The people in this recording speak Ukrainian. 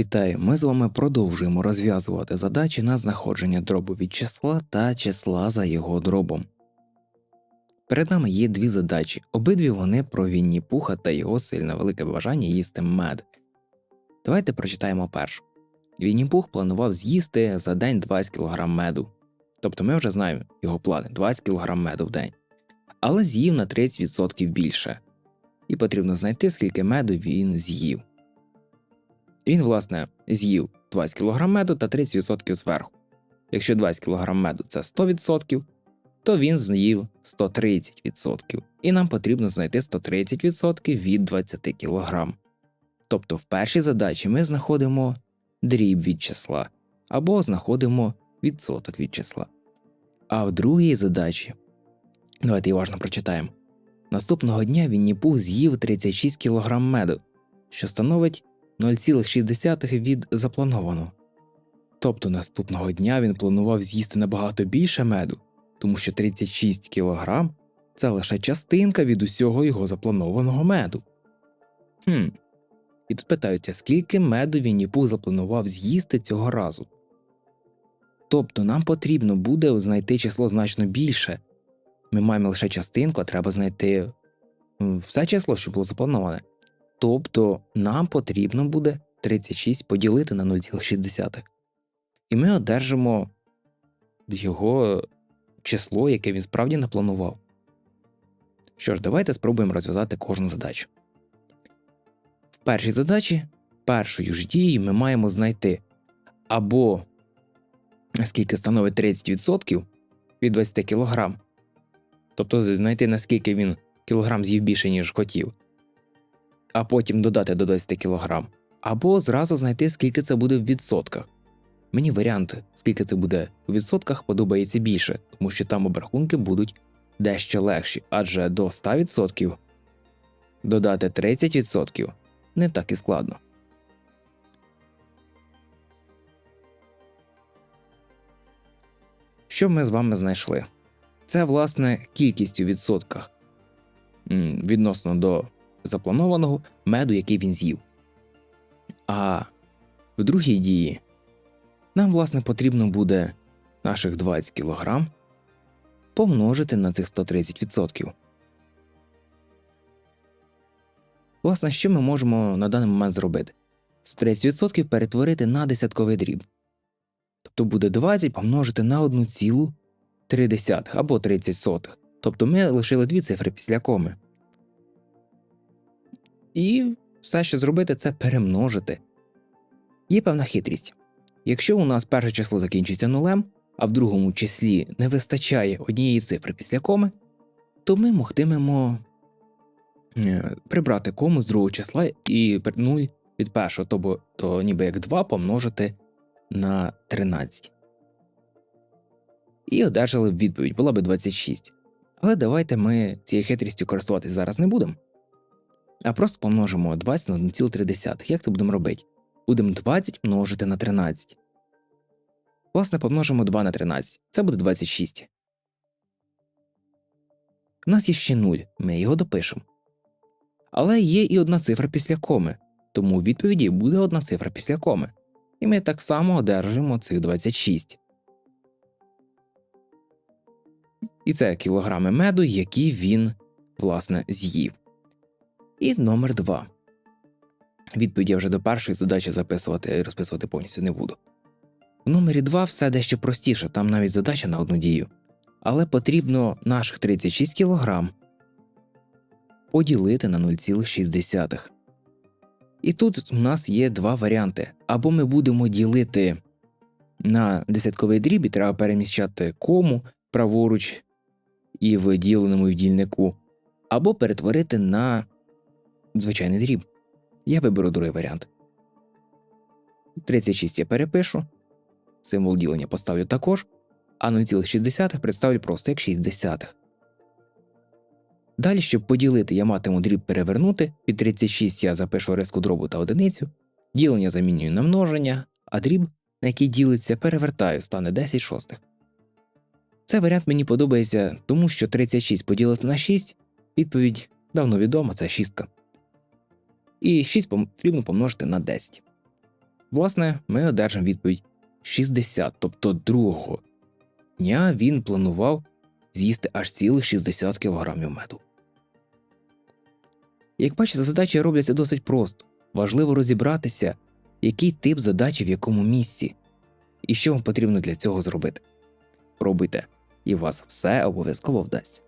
Вітаю, ми з вами продовжуємо розв'язувати задачі на знаходження дробу від числа та числа за його дробом. Перед нами є дві задачі, обидві вони про Вінні Пуха та його сильно велике бажання їсти мед. Давайте прочитаємо першу. Вінні Пух планував з'їсти за день 20 кг меду. Тобто ми вже знаємо його плани 20 кг меду в день. Але з'їв на 30% більше. І потрібно знайти, скільки меду він з'їв. Він, власне, з'їв 20 кг меду та 30% зверху. Якщо 20 кг меду це 100%, то він з'їв 130%, і нам потрібно знайти 130% від 20 кг. Тобто в першій задачі ми знаходимо дріб від числа або знаходимо відсоток від числа. А в другій задачі, давайте її уважно прочитаємо. Наступного дня Вінні-Пух з'їв 36 кг меду, що становить 0,6 від запланованого. Тобто наступного дня він планував з'їсти набагато більше меду, тому що 36 кг це лише частинка від усього його запланованого меду. Хм. І тут питаються, скільки меду Вінні-Пух запланував з'їсти цього разу. Тобто нам потрібно буде знайти число значно більше. Ми маємо лише частинку, а треба знайти все число, що було заплановане. Тобто нам потрібно буде 36 поділити на 0,6. І ми одержимо його число, яке він справді напланував. Що ж, давайте спробуємо розв'язати кожну задачу. В першій задачі першою ж дією ми маємо знайти або скільки становить 30% від 20 кг, тобто знайти наскільки він кілограм з'їв більше, ніж хотів, а потім додати до 20 кг, або зразу знайти, скільки це буде в відсотках. Мені варіант, скільки це буде у відсотках, подобається більше, тому що там обрахунки будуть дещо легші, адже до 100% додати 30% не так і складно. Що ми з вами знайшли? Це, власне, кількість у відсотках відносно до запланованого меду, який він з'їв. А в другій дії нам, власне, потрібно буде наших 20 кг помножити на цих 130%. Власне, що ми можемо на даний момент зробити? 130% перетворити на десятковий дріб. Тобто буде 20 помножити на 1,3 або 30 сотих. Тобто ми лишили дві цифри після коми. І все, що зробити, це перемножити. Є певна хитрість. Якщо у нас перше число закінчиться нулем, а в другому числі не вистачає однієї цифри після коми, то ми могтимемо е, прибрати кому з другого числа і 0 від першого, тобто то ніби як 2 помножити на 13. І одержали б відповідь, була би 26. Але давайте ми цією хитрістю користуватись зараз не будемо. А просто помножимо 20 на 1,3. Як це будемо робити? Будемо 20 множити на 13. Власне, помножимо 2 на 13. Це буде 26. У нас є ще 0, ми його допишемо. Але є і одна цифра після коми, тому у відповіді буде одна цифра після коми. І ми так само одержимо цих 26. І це кілограми меду, які він, власне, з'їв. І номер 2. Відповідь я вже до першої задачі записувати і розписувати повністю не буду. В номері 2 все дещо простіше, там навіть задача на одну дію. Але потрібно наших 36 кг поділити на 0,6. І тут у нас є два варіанти. Або ми будемо ділити на десятковий дріб і треба переміщати кому праворуч і в діленому в дільнику, або перетворити на звичайний дріб. Я виберу другий варіант. 36 я перепишу, символ ділення поставлю також, а 0,6 представлю просто як 6 десятих. Далі, щоб поділити, я матиму дріб перевернути, під 36 я запишу риску дробу та одиницю, ділення замінюю на множення, а дріб, на який ділиться, перевертаю, стане 10 шостих. Цей варіант мені подобається, тому що 36 поділити на 6 відповідь давно відома, це шістка. І 6 потрібно помножити на 10. Власне, ми одержимо відповідь 60, тобто другого дня він планував з'їсти аж цілих 60 кг меду. Як бачите, задачі робляться досить просто. Важливо розібратися, який тип задачі в якому місці, і що вам потрібно для цього зробити. Пробуйте, і вас все обов'язково вдасться.